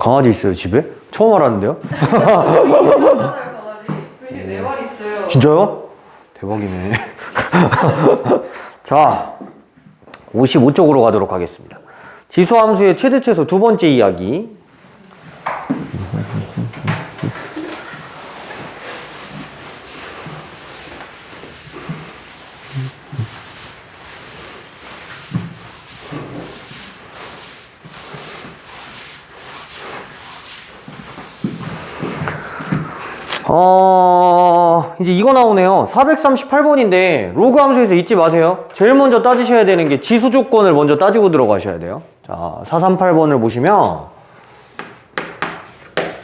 강아지 있어요 집에? 처음 알았는데요? 네 마리 있어요. 진짜요? 대박이네. 자, 55쪽으로 가도록 하겠습니다. 지수함수의 최대 최소 두 번째 이야기. 어, 이제 이거 나오네요. 438번인데, 로그 함수에서 잊지 마세요. 제일 먼저 따지셔야 되는 게 지수 조건을 먼저 따지고 들어가셔야 돼요. 자, 438번을 보시면,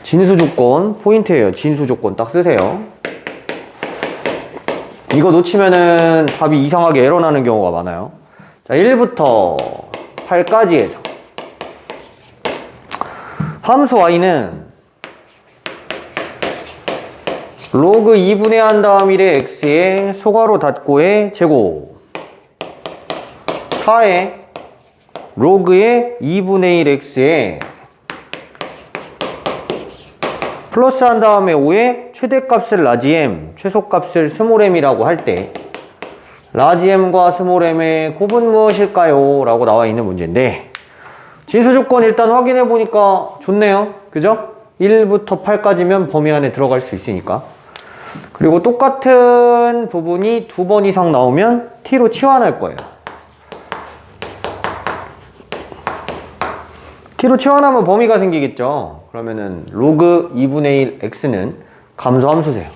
진수 조건, 포인트예요. 진수 조건 딱 쓰세요. 이거 놓치면은 답이 이상하게 에러 나는 경우가 많아요. 자, 1부터 8까지 해서. 함수 y는 로그 2분의 한 다음 1의 x의 소괄호 닫고의 제곱 4의 로그의 2분의 1 x의 플러스 한 다음에 5의 최대값을 라지 m, 최소값을 스몰 m이라고 할 때 라지 m과 스몰 m의 곱은 무엇일까요? 라고 나와 있는 문제인데 진수 조건 일단 확인해 보니까 좋네요. 그죠? 1부터 8까지면 범위 안에 들어갈 수 있으니까. 그리고 똑같은 부분이 두 번 이상 나오면 t로 치환할 거예요. t로 치환하면 범위가 생기겠죠. 그러면은 로그 2분의 1 x는 감소 함수세요.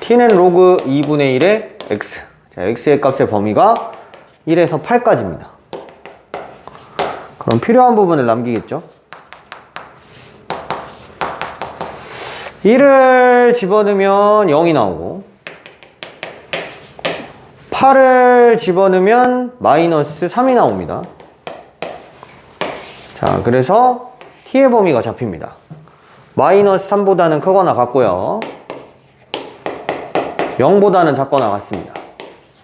t는 로그 2분의 1의 x. 자, x의 값의 범위가 1에서 8까지입니다. 그럼 필요한 부분을 남기겠죠. 1을 집어넣으면 0이 나오고 8을 집어넣으면 마이너스 3이 나옵니다. 자, 그래서 t의 범위가 잡힙니다. 마이너스 3보다는 크거나 같고요. 0보다는 작거나 같습니다.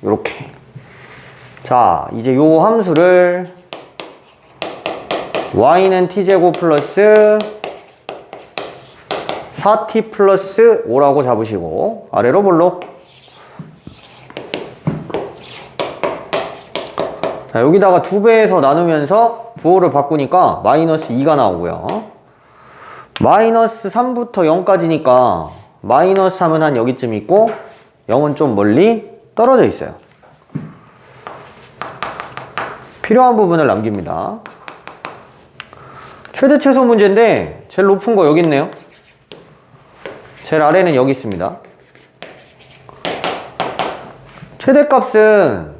이렇게. 자, 이제 요 함수를 y는 t제곱 플러스 4t 플러스 5라고 잡으시고 아래로 볼록 자 여기다가 두 배에서 나누면서 부호를 바꾸니까 마이너스 2가 나오고요. 마이너스 3부터 0까지니까 마이너스 3은 한 여기쯤 있고 0은 좀 멀리 떨어져 있어요. 필요한 부분을 남깁니다. 최대 최소 문제인데 제일 높은 거 여기 있네요 제일 아래는 여기 있습니다. 최대값은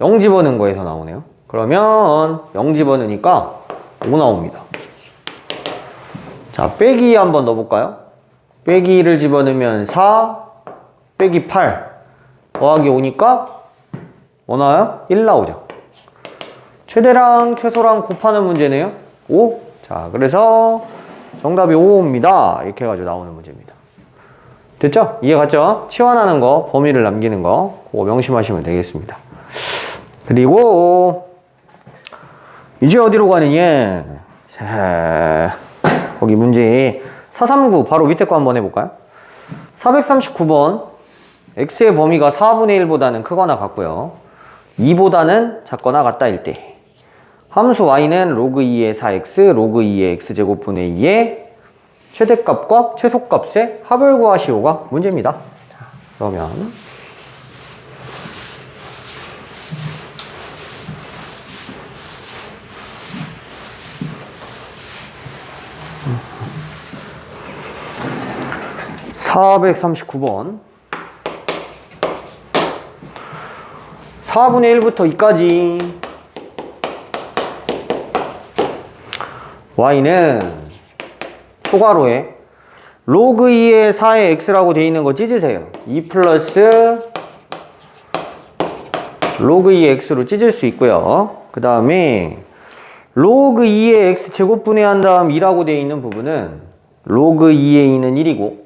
0 집어넣은 거에서 나오네요. 그러면 0 집어넣으니까 5 나옵니다. 자, 빼기 한번 넣어볼까요? 빼기를 집어넣으면 4, 빼기 8, 더하기 5니까 뭐 나와요? 1 나오죠. 최대랑 최소랑 곱하는 문제네요. 5. 자, 그래서 정답이 5입니다. 이렇게 해가지고 나오는 문제입니다. 됐죠? 이해 갔죠? 치환하는 거, 범위를 남기는 거, 그거 명심하시면 되겠습니다. 그리고, 이제 어디로 가느냐? 자, 거기 문제 439, 바로 밑에 거 한번 해볼까요? 439번, x의 범위가 4분의 1보다는 크거나 같고요. 2보다는 작거나 같다 일 때. 함수 y는 로그 2의 4x, 로그 2의 x제곱분의 2의 최대값과 최소값의 합을 구하시오가 문제입니다. 자, 그러면 (439번) 4분의 1부터 2까지 y는 초괄호에 로그 2의 4의 x라고 되어 있는 거 찢으세요. 2 플러스 로그 2의 x로 찢을 수 있고요. 그 다음에 로그 2의 x 제곱 분해 한 다음 2라고 되어 있는 부분은 로그 2의 2는 1이고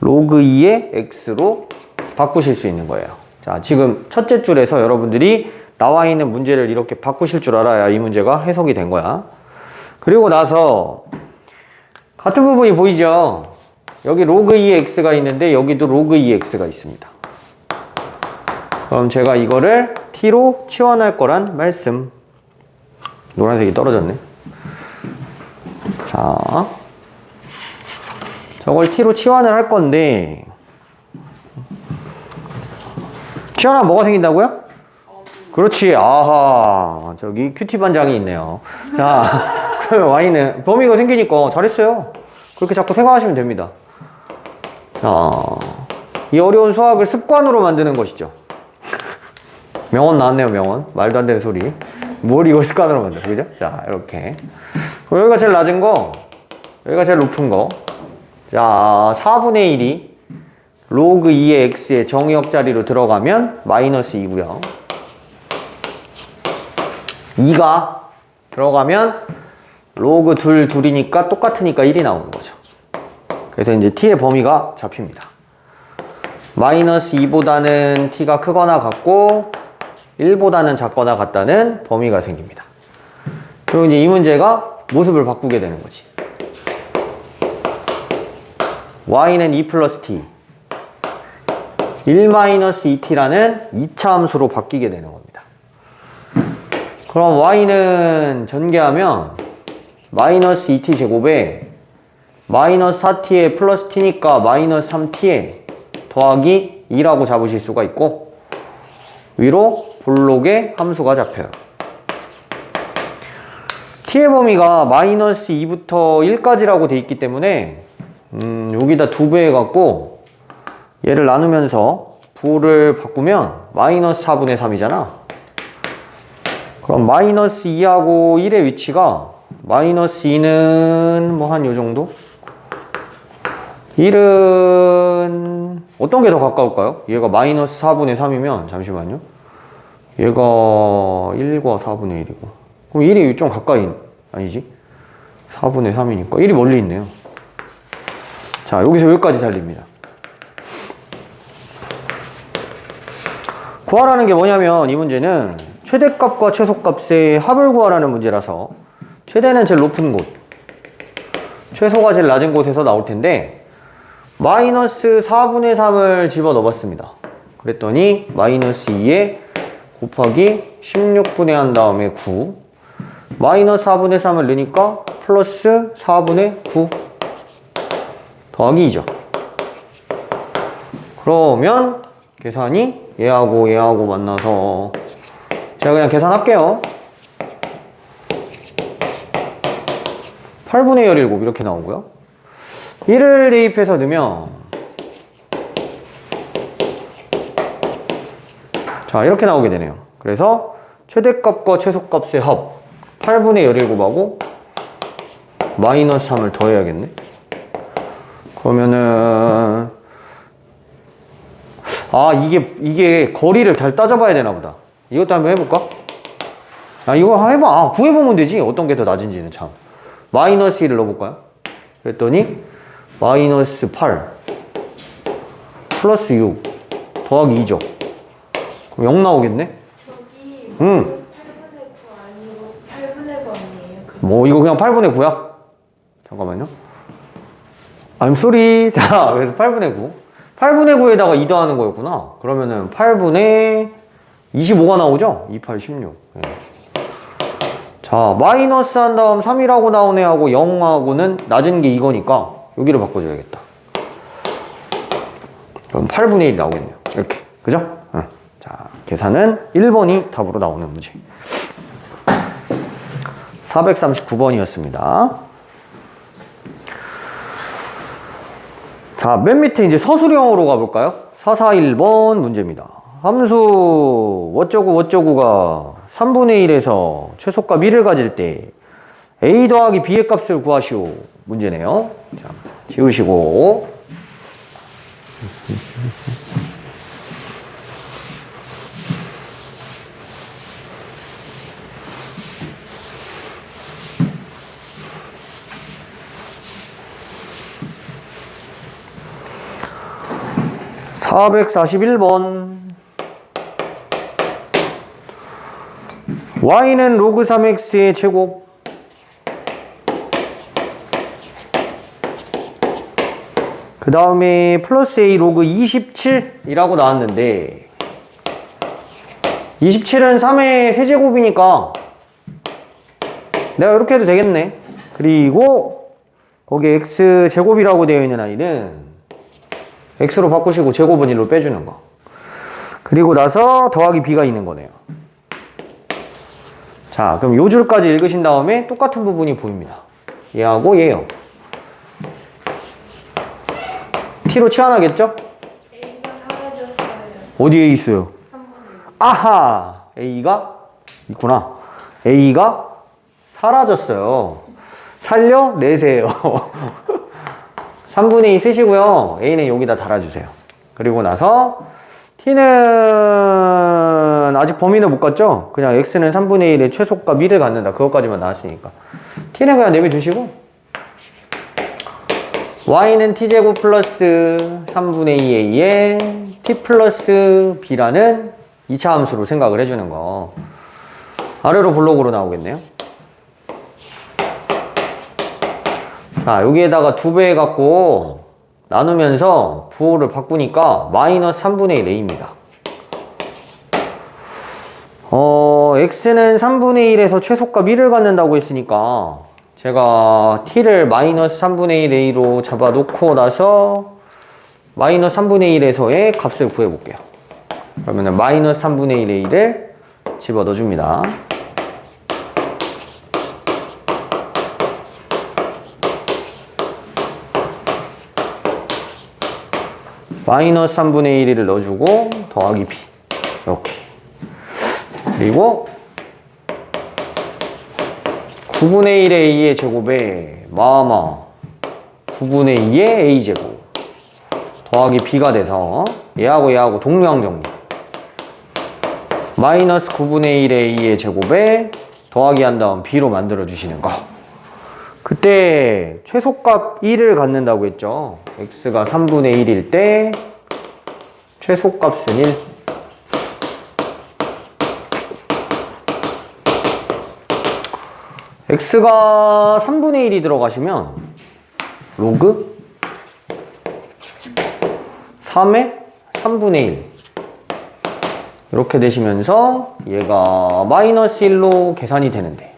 로그 2의 x로 바꾸실 수 있는 거예요. 자, 지금 첫째 줄에서 여러분들이 나와 있는 문제를 이렇게 바꾸실 줄 알아야 이 문제가 해석이 된 거야. 그리고 나서 같은 부분이 보이죠? 여기 로그 2x가 있는데 여기도 로그 2x가 있습니다. 그럼 제가 이거를 t로 치환할 거란 말씀. 노란색이 떨어졌네. 자, 저걸 t로 치환을 할 건데 치환하면 뭐가 생긴다고요? 그렇지. 아하. 저기 큐티 반장이 있네요. 자, 그 y는 범위가 생기니까 잘했어요. 그렇게 자꾸 생각하시면 됩니다. 자, 이 어려운 수학을 습관으로 만드는 것이죠. 명언 나왔네요, 명언. 말도 안 되는 소리. 뭘 이걸 습관으로 만들어, 그죠? 자, 이렇게. 여기가 제일 낮은 거, 여기가 제일 높은 거. 자, 4분의 1이 로그 2의 x의 정의역 자리로 들어가면 마이너스 2고요. 2가 들어가면 로그 둘 둘이니까 똑같으니까 1이 나오는 거죠. 그래서 이제 t의 범위가 잡힙니다. 마이너스 2보다는 t가 크거나 같고 1보다는 작거나 같다는 범위가 생깁니다. 그리고 이제 이 문제가 모습을 바꾸게 되는 거지. y는 2 플러스 t 1 마이너스 2t라는 2차 함수로 바뀌게 되는 겁니다. 그럼 y는 전개하면 마이너스 2t 제곱에 마이너스 4t에 플러스 t니까 마이너스 3t에 더하기 2라고 잡으실 수가 있고 위로 볼록의 함수가 잡혀요. t의 범위가 마이너스 2부터 1까지라고 돼 있기 때문에 음, 여기다 두배 해갖고 얘를 나누면서 부를 바꾸면 마이너스 4분의 3이잖아. 그럼 마이너스 2하고 1의 위치가 마이너스 2는 뭐 한 요 정도? 1은 어떤 게 더 가까울까요? 얘가 마이너스 4분의 3이면 잠시만요. 얘가 1과 4분의 1이고 그럼 1이 좀 가까이 아니지? 4분의 3이니까 1이 멀리 있네요. 자 여기서 여기까지 살립니다. 구하라는 게 뭐냐면 이 문제는 최대값과 최소값의 합을 구하라는 문제라서 최대는 제일 높은 곳 최소가 제일 낮은 곳에서 나올 텐데 마이너스 4분의 3을 집어 넣어봤습니다. 그랬더니 마이너스 2에 곱하기 16분의 한 다음에 9 마이너스 4분의 3을 넣으니까 플러스 4분의 9 더하기 2죠. 그러면 계산이 얘하고 얘하고 만나서 제가 그냥 계산할게요. 8분의 17 이렇게 나오고요. 1을 대입해서 넣으면 자 이렇게 나오게 되네요. 그래서 최대값과 최소값의 합 8분의 17하고 마이너스 3을 더해야겠네. 그러면은 아 이게 이게 거리를 잘 따져봐야 되나 보다 이것도 한번 해볼까? 아 이거 한번 해봐 아 구해보면 되지 어떤 게 더 낮은지는 참 마이너스 1을 넣어볼까요? 그랬더니 마이너스 8 플러스 6 더하기 2죠 그럼 0 나오겠네? 여기 음. 8분의 9 아니고 8분의 9 아니에요? 그 뭐 이거 그냥 8분의 9야? 잠깐만요 I'm sorry 자 그래서 8분의 9 8분의 9에다가 2 더하는 거였구나 그러면은 8분의 25가 나오죠? 28, 16 예. 자 마이너스 한 다음 3이라고 나온 애하고 0하고는 낮은 게 이거니까 여기를 바꿔줘야겠다 그럼 8분의 1 나오겠네요 이렇게 그죠? 응. 자 계산은 1번이 답으로 나오는 문제 439번이었습니다. 자, 맨 밑에 이제 서술형으로 가볼까요? 441번 문제입니다. 함수 어쩌구 어쩌구가 3분의 1에서 최소값 1을 가질 때 a 더하기 b의 값을 구하시오. 문제네요. 자, 지우시고. (441번) y는 로그 3x의 제곱 그 다음에 플러스 a 로그 27이라고 나왔는데 27은 3의 세제곱이니까 내가 이렇게 해도 되겠네. 그리고 거기 x 제곱이라고 되어 있는 아이는 x로 바꾸시고 제곱은 1로 빼주는 거. 그리고 나서 더하기 b가 있는 거네요 자 그럼 요 줄까지 읽으신 다음에 똑같은 부분이 보입니다. 얘하고 얘요. T로 치환하겠죠? 어디에 있어요? 3분의 아하! A가 있구나. A가 사라졌어요. 살려 내세요. 3분의 2 쓰시고요. A는 여기다 달아주세요. 그리고 나서 t는 아직 범위는 못 갔죠? 그냥 x는 3분의 1의 최소값 1을 갖는다. 그것까지만 나왔으니까. T는 그냥 내비두시고. Y는 t제곱 플러스 3분의 2a에 t 플러스 b라는 2차 함수로 생각을 해주는 거. 아래로 블록으로 나오겠네요. 자 여기에다가 두배 해갖고 나누면서 부호를 바꾸니까 마이너스 3분의 1a입니다 어 x는 3분의 1에서 최소값 1을 갖는다고 했으니까 제가 t를 마이너스 3분의 1a로 잡아놓고 나서 마이너스 3분의 1에서의 값을 구해볼게요 그러면 마이너스 3분의 1의 1을 집어 넣어줍니다. 마이너스 3분의 1을 넣어주고 더하기 b 이렇게 그리고 9분의 1의 a의 제곱에 마마 9분의 2의 a 제곱 더하기 b가 돼서 얘하고 얘하고 동량 정리. 마이너스 9분의 1의 a의 제곱에 더하기 한 다음 b로 만들어 주시는 거 그때 최소값 1을 갖는다고 했죠. x가 3분의 1일 때 최소값은 1 x가 3분의 1이 들어가시면 로그 3의 3분의 1 이렇게 되시면서 얘가 마이너스 1로 계산이 되는데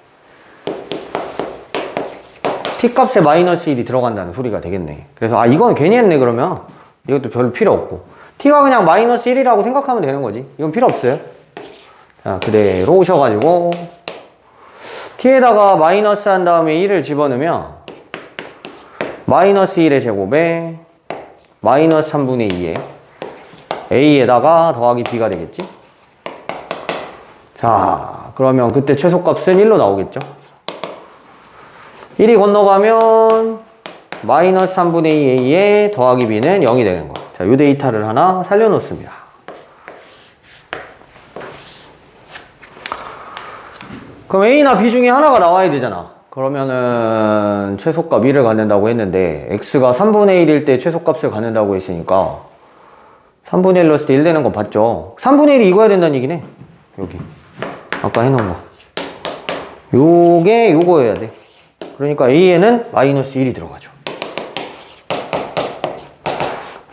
t 값에 마이너스 1이 들어간다는 소리가 되겠네. 그래서 아 이건 괜히 했네 그러면? 이것도 별로 필요 없고. T가 그냥 마이너스 1이라고 생각하면 되는 거지. 이건 필요 없어요. 자 그대로 오셔가지고. T에다가 마이너스 한 다음에 1을 집어넣으면 마이너스 1의 제곱에 마이너스 3분의 2에 a에다가 더하기 b가 되겠지? 자, 그러면 그때 최소값은 1로 나오겠죠? 1이 건너가면 마이너스 3분의 2a에 더하기 b는 0이 되는 거. 자, 요 데이터를 하나 살려놓습니다. 그럼 a나 b 중에 하나가 나와야 되잖아. 그러면은 최소값 1을 갖는다고 했는데 x가 3분의 1일 때 최소값을 갖는다고 했으니까 3분의 1 넣었을 때1 되는 거 봤죠? 3분의 1이 이거야 된다는 얘기네. 여기. 아까 해놓은 거. 요게 요거여야 돼. 그러니까 a에는 마이너스 1이 들어가죠.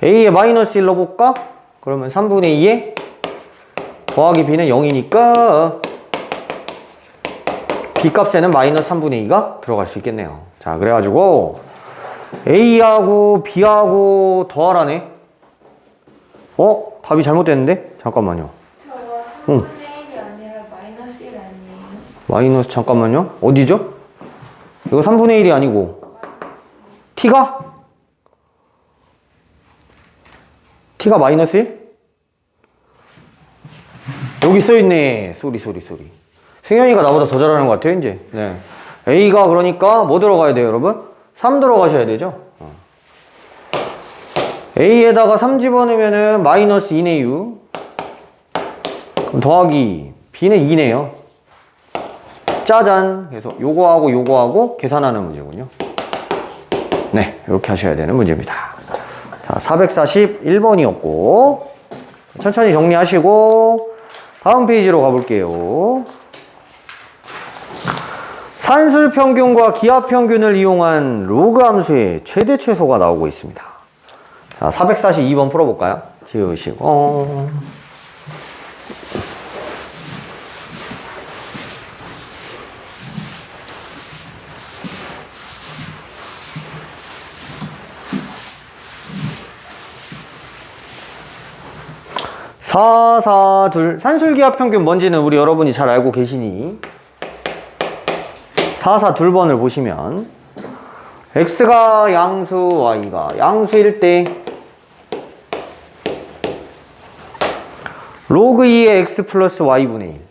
a에 마이너스 1 넣어볼까? 그러면 3분의 2에 더하기 b는 0이니까 b 값에는 마이너스 3분의 2가 들어갈 수 있겠네요. 자, 그래가지고 a하고 b하고 더하라네. 어? 답이 잘못됐는데? 잠깐만요. 응. 3분의 1이 아니라 마이너스 1 아니에요? 마이너스 잠깐만요. 어디죠? 이거 3분의 1이 아니고 t가 t가 마이너스 1? 여기 써 있네. 쏘리 쏘리 쏘리. 승현이가 나보다 더 잘하는 것 같아요, 이제. 네. a가 그러니까 뭐 들어가야 돼요, 여러분? 3 들어가셔야 되죠? 어. a에다가 3 집어넣으면은 마이너스 2네요. 그럼 더하기 b는 2네요. 짜잔. 그래서 요거하고 요거하고 계산하는 문제군요. 네, 이렇게 하셔야 되는 문제입니다. 자, 441번이었고 천천히 정리하시고 다음 페이지로 가볼게요. 산술 평균과 기압 평균을 이용한 로그 함수의 최대 최소가 나오고 있습니다. 자, 442번 풀어볼까요? 지우시고. 사사둘. 산술기압 평균 뭔지는 우리 여러분이 잘 알고 계시니. 442번을 보시면 x가 양수 y가 양수일 때 로그 2의 x 플러스 y분의 1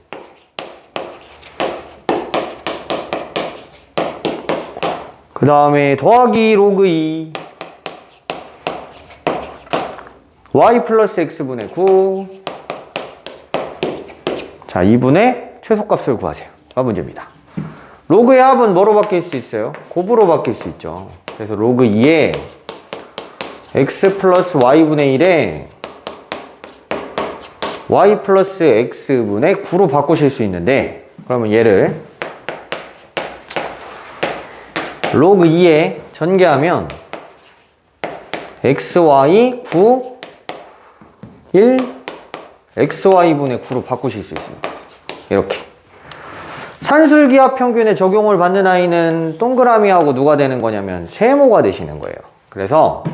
그 다음에 더하기 로그 2 y 플러스 x분의 9 자, 2분의 최소값을 구하세요. 가 문제입니다. 로그의 합은 뭐로 바뀔 수 있어요? 곱으로 바뀔 수 있죠. 그래서 로그 2에 x 플러스 y분의 1에 y 플러스 x분의 9로 바꾸실 수 있는데 그러면 얘를 로그 2에 전개하면 xy 9 1 xy분의 9로 바꾸실 수 있습니다. 이렇게. 산술기압 평균에 적용을 받는 아이는 동그라미하고 누가 되는 거냐면 세모가 되시는 거예요. 그래서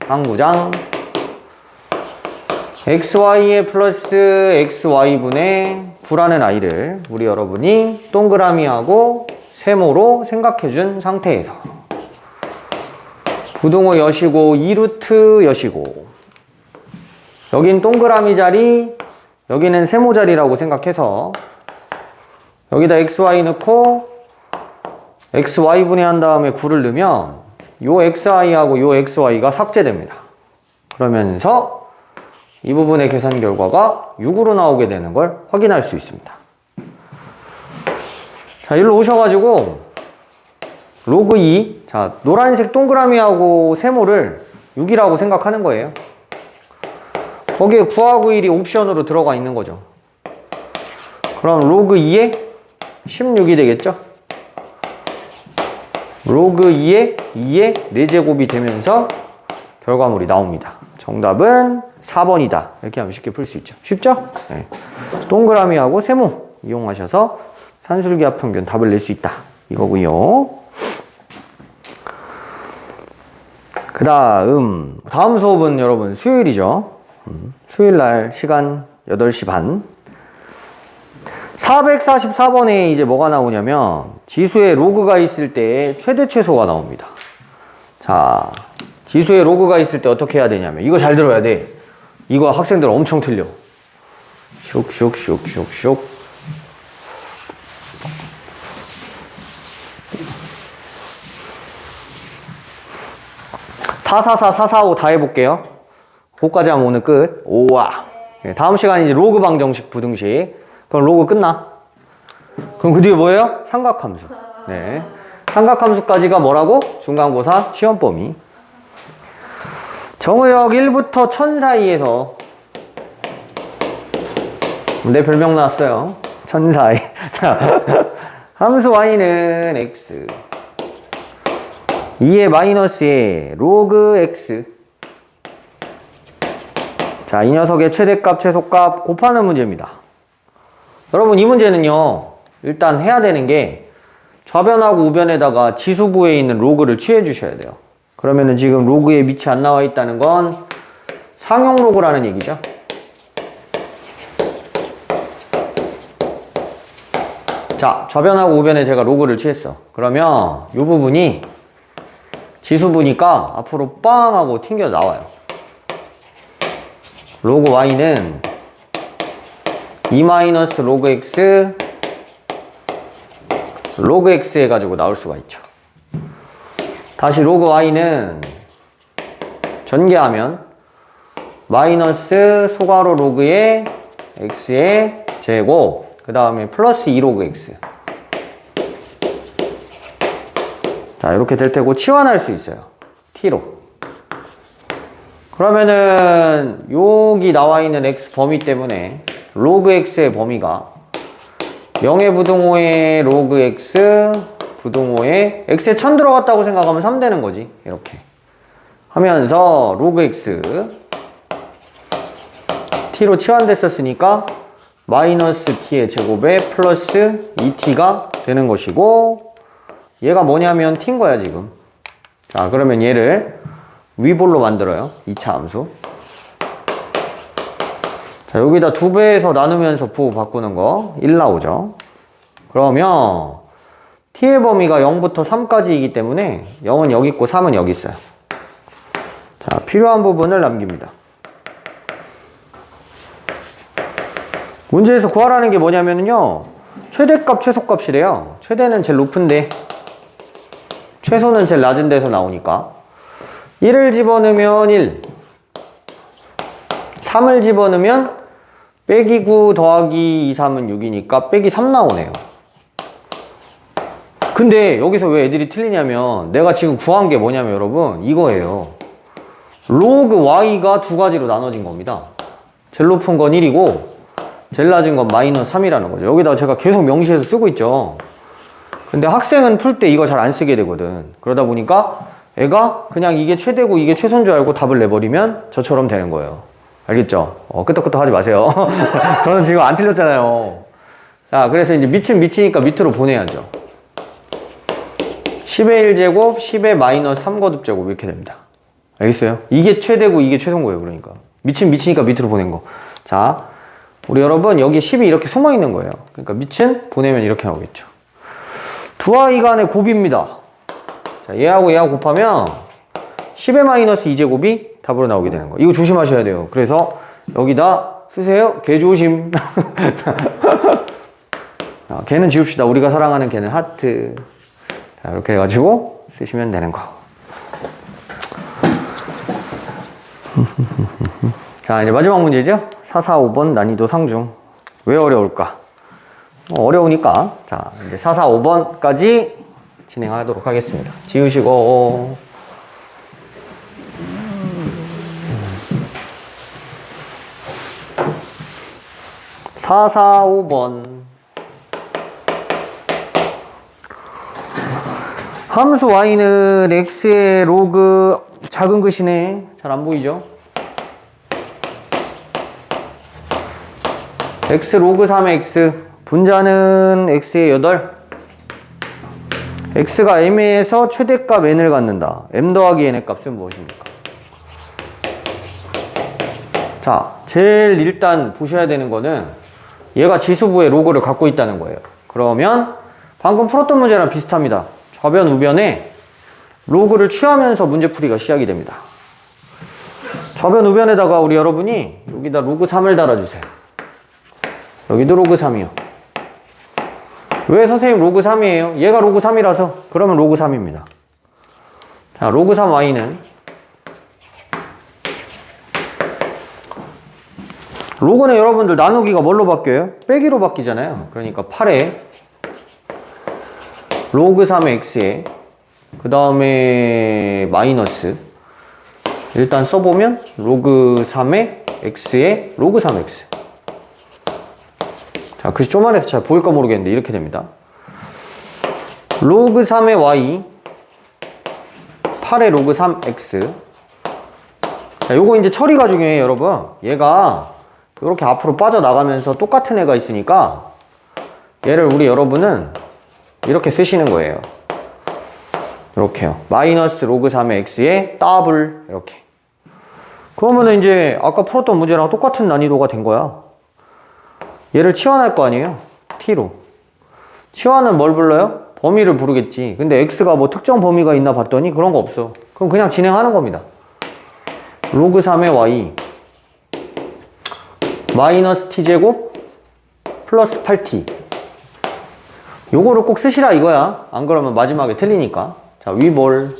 당구장 xy의 플러스 xy분의 9라는 아이를 우리 여러분이 동그라미하고 세모로 생각해 준 상태에서 부동호 여시고 2루트 여시고 여긴 동그라미 자리, 여기는 세모 자리라고 생각해서 여기다 xy 넣고 xy 분해한 다음에 9를 넣으면 요 xi하고 요 xy가 삭제됩니다. 그러면서 이 부분의 계산 결과가 6으로 나오게 되는 걸 확인할 수 있습니다. 자, 일로 오셔가지고 로그 2, 자 노란색 동그라미하고 세모를 6이라고 생각하는 거예요. 거기에 9하고 1이 옵션으로 들어가 있는 거죠. 그럼 로그 2에 16이 되겠죠? 로그 2에 2에 4제곱이 되면서 결과물이 나옵니다. 정답은 4번이다. 이렇게 하면 쉽게 풀 수 있죠. 쉽죠? 네. 동그라미하고 세모 이용하셔서 산술기압 평균 답을 낼 수 있다. 이거고요. 그 다음 다음 수업은 여러분 수요일이죠. 음, 수요일 날 시간 8시 반. 444번에 이제 뭐가 나오냐면 지수에 로그가 있을 때 최대 최소가 나옵니다. 자, 지수에 로그가 있을 때 어떻게 해야 되냐면 이거 잘 들어야 돼. 이거 학생들 엄청 틀려. 슉슉슉슉슉. 사사사 사사오 다 해볼게요. 5까지 하면 오늘 끝. 오와. 예, 다음 시간 이제 로그 방정식 부등식. 그럼 로그 끝나. 그럼 그 뒤에 뭐예요? 삼각함수. 네. 삼각함수까지가 뭐라고? 중간고사 시험 범위. 정의역 1부터 1000 사이에서 내 별명 나왔어요. 1000 사이. 자, 함수 y는 x. 2의 마이너스에 로그 x. 자, 이 녀석의 최대값, 최소값 곱하는 문제입니다. 여러분, 이 문제는요, 일단 해야 되는 게 좌변하고 우변에다가 지수부에 있는 로그를 취해 주셔야 돼요. 그러면은 지금 로그에 밑이 안 나와 있다는 건 상용 로그라는 얘기죠. 자, 좌변하고 우변에 제가 로그를 취했어. 그러면 이 부분이 지수부니까 앞으로 빵 하고 튕겨 나와요. 로그 y는 2 마이너스 로그 x 로그 x 해가지고 나올 수가 있죠. 다시 로그 y는 전개하면 마이너스 소괄호 로그의 x의 제곱 그 다음에 플러스 2로그 x. 자 이렇게 될 테고 치환할 수 있어요. t로 그러면은 여기 나와 있는 x 범위 때문에 로그 x의 범위가 0의 부등호의 로그 x 부동호에 x에 1000 들어갔다고 생각하면 3 되는 거지. 이렇게. 하면서 로그 x t로 치환됐었으니까 마이너스 t의 제곱에 플러스 2t가 되는 것이고 얘가 뭐냐면 t인 거야 지금 자 그러면 얘를 위볼로 만들어요 2차 함수 자 여기다 두 배에서 나누면서 부호 바꾸는 거 1 나오죠 그러면 t의 범위가 0부터 3까지이기 때문에 0은 여기 있고 3은 여기 있어요 자 필요한 부분을 남깁니다 문제에서 구하라는 게 뭐냐면요. 최대값, 최소값이래요. 최대는 제일 높은데, 최소는 제일 낮은 데서 나오니까. 1을 집어넣으면 1. 3을 집어넣으면 빼기 9 더하기 2, 3은 6이니까 빼기 3 나오네요. 근데 여기서 왜 애들이 틀리냐면 내가 지금 구한 게 뭐냐면 여러분 이거예요. 로그 y가 두 가지로 나눠진 겁니다. 제일 높은 건 1이고 제일 낮은 건 마이너스 3이라는 거죠. 여기다가 제가 계속 명시해서 쓰고 있죠. 근데 학생은 풀 때 이거 잘 안 쓰게 되거든. 그러다 보니까 애가 그냥 이게 최대고 이게 최소인 줄 알고 답을 내버리면 저처럼 되는 거예요. 알겠죠? 어, 끄떡끄떡 하지 마세요. 저는 지금 안 틀렸잖아요. 자, 그래서 이제 밑은 밑이니까 밑으로 보내야죠. 10의 1제곱, 10의 마이너스 3거듭 제곱 이렇게 됩니다. 알겠어요? 이게 최대고 이게 최소인 거예요. 그러니까. 밑은 밑이니까 밑으로 보낸 거. 자, 우리 여러분 여기 10이 이렇게 숨어 있는 거예요. 그러니까 밑은 보내면 이렇게 나오겠죠. 두 아이 간의 곱입니다. 자, 얘하고 얘하고 곱하면 10의 마이너스 2제곱이 답으로 나오게 되는 거예요. 이거 조심하셔야 돼요. 그래서 여기다 쓰세요. 개 조심. 자, 개는 지웁시다. 우리가 사랑하는 개는 하트. 자, 이렇게 해가지고 쓰시면 되는 거. 자, 이제 마지막 문제죠. 4, 4, 5번 난이도 상중. 왜 어려울까? 어, 어려우니까. 자, 이제 4, 4, 5번까지 진행하도록 하겠습니다. 지우시고. 4, 4, 5번. 함수 y는 x의 로그 작은 글씨네. 잘 안 보이죠? x 로그 3의 x 분자는 x의 8 x가 m에서 최대값 n을 갖는다. M 더하기 n의 값은 무엇입니까? 자 제일 일단 보셔야 되는 거는 얘가 지수부의 로그를 갖고 있다는 거예요. 그러면 방금 풀었던 문제랑 비슷합니다. 좌변 우변에 로그를 취하면서 문제풀이가 시작이 됩니다. 좌변 우변에다가 우리 여러분이 여기다 로그 3을 달아주세요. 여기도 로그 3이요. 왜 선생님 로그 3이에요? 얘가 로그 3이라서 그러면 로그 3입니다. 자, 로그 3y는 로그는 여러분들 나누기가 뭘로 바뀌어요? 빼기로 바뀌잖아요. 그러니까 8에 로그 3의 x에 그 다음에 마이너스 일단 써보면 로그 3의 x에 로그 3x 자, 글씨 쪼만해서 잘 보일까 모르겠는데 이렇게 됩니다. 로그 3의 y 8의 로그 3x 자, 요거 이제 처리가 중요해요, 여러분. 얘가 이렇게 앞으로 빠져나가면서 똑같은 애가 있으니까 얘를 우리 여러분은 이렇게 쓰시는 거예요. 이렇게요. 마이너스 로그 3의 x에 더블 이렇게. 그러면은 이제 아까 풀었던 문제랑 똑같은 난이도가 된 거야. 얘를 치환할 거 아니에요? t로. 치환은 뭘 불러요? 범위를 부르겠지. 근데 x가 뭐 특정 범위가 있나 봤더니 그런 거 없어. 그럼 그냥 진행하는 겁니다. 로그 3의 y 마이너스 t제곱 플러스 8t 요거를 꼭 쓰시라 이거야. 안 그러면 마지막에 틀리니까. 자, 위볼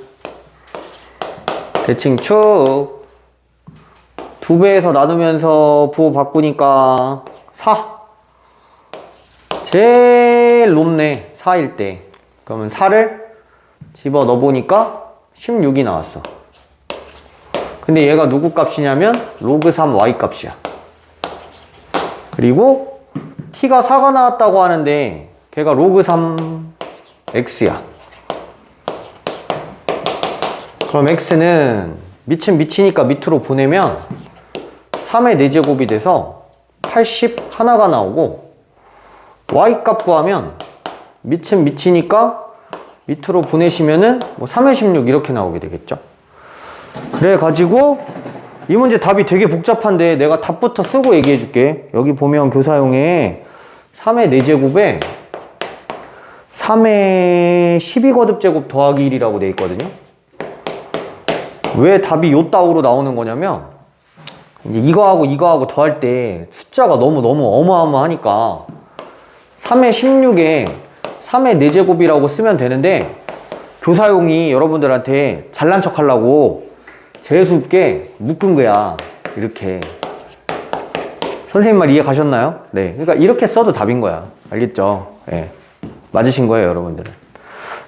대칭 축 두 배에서 나누면서 부호 바꾸니까 4 제일 높네 4일 때. 그러면 4를 집어 넣어 보니까 16이 나왔어. 근데 얘가 누구 값이냐면 로그 3 y 값이야. 그리고 t가 4가 나왔다고 하는데 걔가 로그 3 x야. 그럼 x는 밑은 밑이니까 밑으로 보내면 3의 4제곱이 돼서 80 하나가 나오고 y 값 구하면 미친 미치니까 밑으로 보내시면은 뭐 3의 16 이렇게 나오게 되겠죠. 그래 가지고 이 문제 답이 되게 복잡한데 내가 답부터 쓰고 얘기해 줄게. 여기 보면 교사용에 3의 4제곱에 3의 12거듭 제곱 더하기 1이라고 돼 있거든요. 왜 답이 요 따위로 나오는 거냐면 이제 이거하고 이거하고 더할 때 숫자가 너무 너무 어마어마하니까 3의 16에 3의 4제곱이라고 쓰면 되는데 교사용이 여러분들한테 잘난 척 하려고 재수없게 묶은 거야. 이렇게. 선생님 말 이해 가셨나요? 네. 그러니까 이렇게 써도 답인 거야. 알겠죠? 예. 맞으신 거예요, 여러분들은.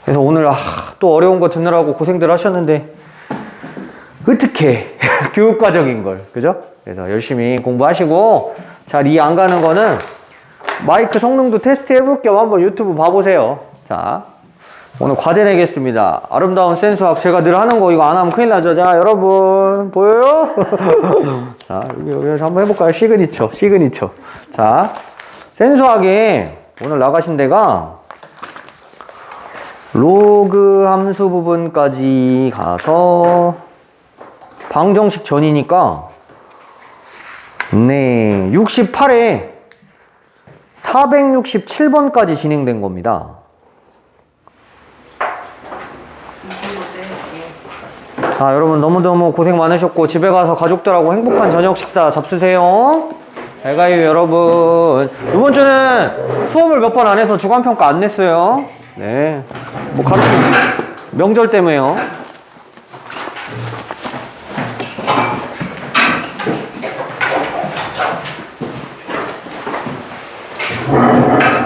그래서 오늘, 아, 또 어려운 거 듣느라고 고생들 하셨는데, 어떻게 교육과정인 걸. 그죠? 그래서 열심히 공부하시고, 잘 이해 안 가는 거는 마이크 성능도 테스트 해볼 겸 한번 유튜브 봐보세요. 자, 오늘 과제 내겠습니다. 아름다운 센수학 제가 늘 하는 거 이거 안 하면 큰일 나죠. 자, 여러분 보여요? 자, 여기 여기서 한번 해볼까요? 시그니처, 시그니처. 자, 센수학에 오늘 나가신 데가 로그 함수 부분까지 가서 방정식 전이니까 네, 68에 467번까지 진행된 겁니다. 자, 여러분 너무너무 고생 많으셨고 집에 가서 가족들하고 행복한 저녁 식사 잡수세요. 잘 가요, 여러분. 이번 주는 수업을 몇 번 안 해서 주간 평가 안 냈어요. 네. 뭐 가르치 명절 때문에요.